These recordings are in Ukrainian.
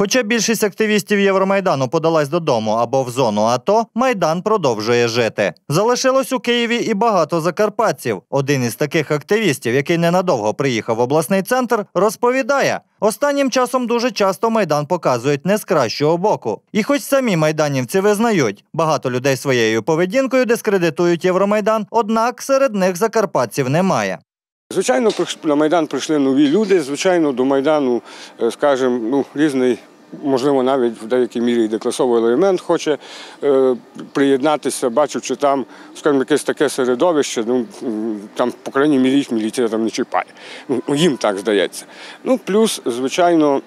Хоча більшість активістів Євромайдану подалась додому або в зону АТО, майдан продовжує жити. Залишилось у Києві і багато закарпатців. Один із таких активістів, який ненадовго приїхав в обласний центр, розповідає. Останнім часом дуже часто майдан показують не з кращого боку. І хоч самі майданівці визнають, багато людей своєю поведінкою дискредитують Євромайдан, однак серед них закарпатців немає. Звичайно, на Майдан прийшли нові люди. Звичайно, до Майдану, е, скажімо, ну, різний, можливо, навіть в деякій мірі і декласовий елемент хоче е, приєднатися, бачивши там, скажімо, якесь таке середовище, ну, там, по крайній мірі, їх міліція там не чіпає. Ну, їм так здається. Ну, плюс, звичайно,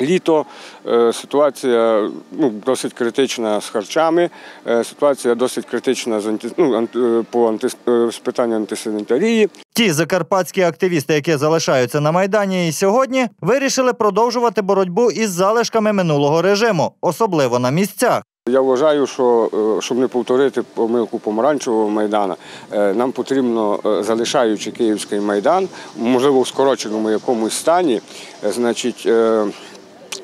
Літо е, ситуація ну, досить критична з харчами, е, ситуація досить критична з анти, ну, е, по анти, з питання антисанітарії. Ті закарпатські активісти, які залишаються на майдані і сьогодні, вирішили продовжувати боротьбу із залишками минулого режиму, особливо на місцях. Я вважаю, що щоб не повторити помилку помаранчевого майдана, нам потрібно, залишаючи Київський майдан, можливо, в скороченому якомусь стані, значить.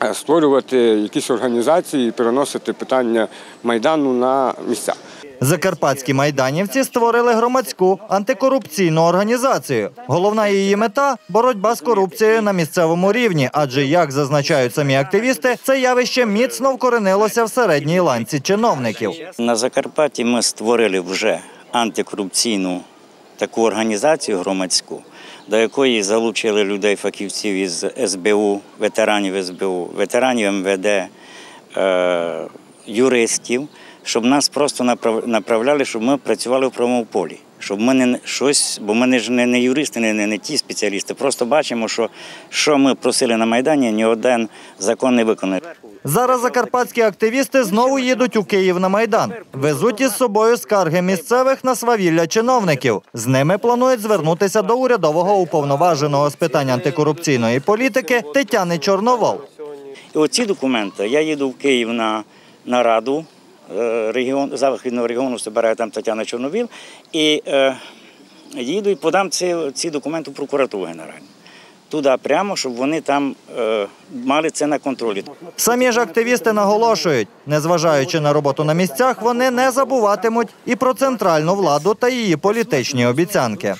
Е, Створювати якісь організації, і переносити питання майдану на місця. Закарпатські майданівці створили громадську антикорупційну організацію. Головна її мета боротьба з корупцією на місцевому рівні. Адже, як зазначають самі активісти, це явище міцно вкоренилося в середній ланці чиновників. На Закарпатті ми створили вже антикорупційну таку організацію громадську, до якої залучили людей, фахівців із СБУ, ветеранів СБУ, ветеранів МВД, е, юристів, щоб нас просто направляли, щоб ми працювали в правовому полі. Щоб ми не щось, бо ми ж не, не юристи, не, не, не ті спеціалісти. Просто бачимо, що, що ми просили на Майдані, ні один закон не виконає. Зараз закарпатські активісти знову їдуть у Київ на майдан. Везуть із собою скарги місцевих на свавілля чиновників. З ними планують звернутися до урядового уповноваженого з питань антикорупційної політики Тетяни Чорновол. Оці документи я їду в Київ на, на раду е, регіон, західного регіону, збирає там Тетяна Чорновіл, і е, їду і подам ці, ці документи в прокуратуру генеральну. Туди прямо, щоб вони там е, мали це на контролі. Самі ж активісти наголошують, незважаючи на роботу на місцях, вони не забуватимуть і про центральну владу та її політичні обіцянки.